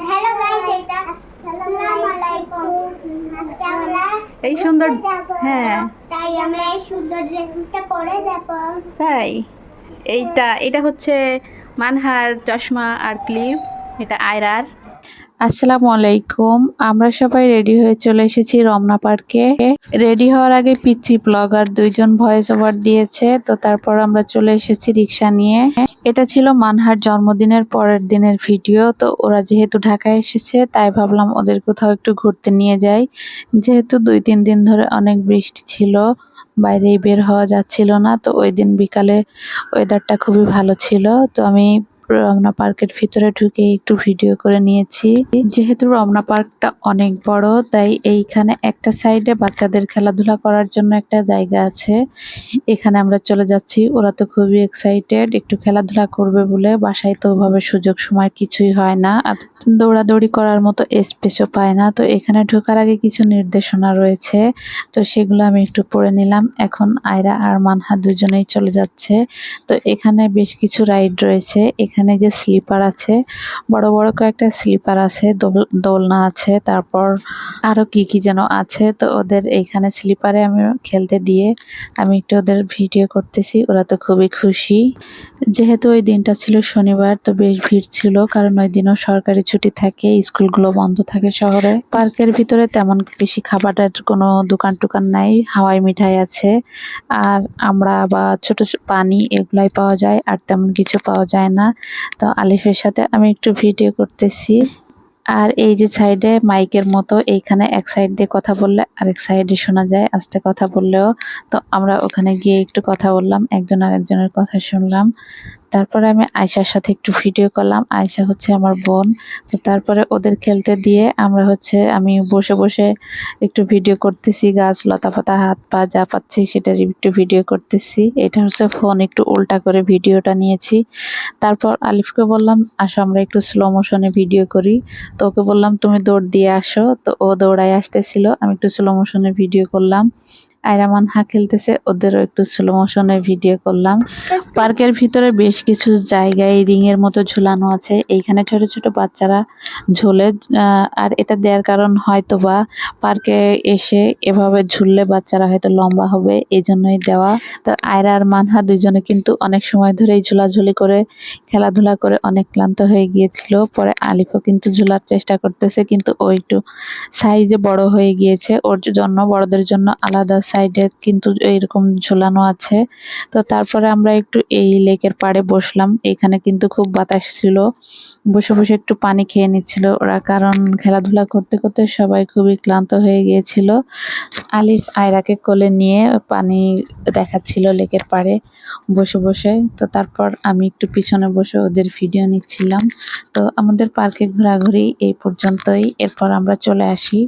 Hello guys এটা আসসালামু আলাইকুম আজকে আমরা এই সুন্দর হ্যাঁ। তাই আমরা এই সুন্দর ড্রেসটা পরে যাব। তাই? এইটা এটা হচ্ছে মানহার চশমা আর ক্লিপ। এটা আয়রার। আসসালামু আলাইকুম আমরা সবাই রেডি হয়ে চলে এসেছি রমনা পার্কে। রেডি হওয়ার আগে পিচ্ছি ব্লগার দুইজন ভয়েস ওভার দিয়েছে, তো তারপর আমরা চলে এসেছি রিক্সা নিয়ে। এটা ছিল মানহার জন্মদিনের পরের দিনের ভিডিও, তো ওরা যেহেতু ঢাকায় এসেছে, তাই ভাবলাম ওদের কোথাও একটু ঘুরতে নিয়ে যাই। যেহেতু দুই তিন দিন ধরে অনেক বৃষ্টি ছিল বাইরে বের হওয়া যাচ্ছিল না, তো ওই দিন বিকালে ওয়েদারটা খুবই ভালো ছিল। তো আমি রমনা পার্কের ভিতরে ঢুকে একটু ভিডিও করে নিয়েছি। যেহেতু রমনা পার্কটা অনেক বড়, তাই এইখানে একটা সাইডে বাচ্চাদের খেলাধুলা করার জন্য একটা জায়গা আছে। এখানে আমরা চলে যাচ্ছি। ওরা তো খুবই এক্সাইটেড একটু খেলাধুলা করবে বলে। বাসায় তো ওভাবে সুযোগ সময় কিছুই হয় না। আর দৌড়াদৌড়ি করার মতো স্পেসও পায় না। তো এখানে ঢোকার আগে কিছু নির্দেশনা রয়েছে। তো সেগুলো আমি একটু পড়ে নিলাম। এখন আয়রা আর মানহা দুজনেই চলে যাচ্ছে। তো এখানে বেশ কিছু রাইড রয়েছে। এখানে যে স্লিপার আছে, বড় বড় কয়েকটা স্লিপার আছে, দোল- দোলনা আছে, তারপর আরও কি কি যেন আছে। তো ওদের এইখানে স্লিপারে আমি খেলতে দিয়ে আমি একটু ওদের ভিডিও করতেছি, ওরা তো খুবই খুশি। যেহেতু ওই দিনটা ছিল শনিবার, তো বেশ ভিড় ছিল, কারণ ওই দিনও সরকারি ছুটি থাকে, স্কুলগুলো বন্ধ থাকে শহরে। পার্কের ভিতরে তেমন বেশি খাবারের কোনো দোকান টোকান নাই, হাওয়াই মিঠাই আছে। আর আমরা বা ছোট পানি এগুলাই পাওয়া যায়, আর তেমন কিছু পাওয়া যায় না। তো আলিফের সাথে আমি একটু ভিডিও করতেছি। আর এই যে সাইডে মাইকের মতো এইখানে এক সাইড দিয়ে কথা বললে আরেক সাইডে শোনা যায়, আস্তে কথা বললেও। তো আমরা ওখানে গিয়ে একটু কথা বললাম, একজন আরেকজনের কথা শুনলাম। তারপরে আমি আয়শার সাথে একটু ভিডিও করলাম। আয়শা হচ্ছে আমার বোন। তো তারপরে ওদের খেলতে দিয়ে আমরা হচ্ছে, আমি বসে বসে একটু ভিডিও করতেছি। গাছ লতা পাতা, হাত পা যা পাচ্ছি সেটার একটু ভিডিও করতেছি। এটা হচ্ছে ফোন একটু উল্টা করে ভিডিওটা নিয়েছি। তারপর আলিফকে বললাম, আসো আমরা একটু স্লো মোশনে ভিডিও করি। তো ওকে বললাম, তুমি দৌড় দিয়ে আসো। তো ও দৌড়ায় আসতেছিল, আমি একটু স্লো মোশনে ভিডিও করলাম। আয়রামান হা খেলতেছে ওদেরও একটু স্লো মোশনে ভিডিও করলাম। পার্কের ভিতরে বেশ কিছু জায়গায় রিং এর মতো ঝুলানো আছে। এইখানে ছোট ছোট বাচ্চারা ঝোলে আর এটা দেওয়ার কারণ হয়তো বা পার্কে এসে এভাবে ঝুললে বাচ্চারা হয়তো লম্বা হবে এই জন্যই দেওয়া। তো আয়রা আর মানহা দুজনে কিন্তু অনেক সময় ধরেই ঝুলাঝুলি করে, খেলাধুলা করে অনেক ক্লান্ত হয়ে গিয়েছিল। পরে আলিফও কিন্তু ঝুলার চেষ্টা করতেছে, কিন্তু ও একটু সাইজে বড় হয়ে গিয়েছে। ওর জন্য, বড়দের জন্য আলাদা সাইডে কিন্তু এইরকম ঝোলানো আছে। তো তারপরে আমরা একটু এই লেকের পাড়ে বসলাম। এখানে কিন্তু খুব বাতাস ছিল। বসে বসে একটু পানি খেয়ে নিচ্ছিল ওরা। কারণ খেলাধুলা করতে করতে সবাই খুবই ক্লান্ত হয়ে গিয়েছিল। আলিফ আয়রাকে কোলে নিয়ে পানি দেখাচ্ছিল লেকের পাড়ে বসে বসে। তো তারপর আমি একটু পিছনে বসে ওদের ভিডিও নিচ্ছিলাম। তো আমাদের পার্কে ঘোরাঘুরি এই পর্যন্তই। এরপর আমরা চলে আসি।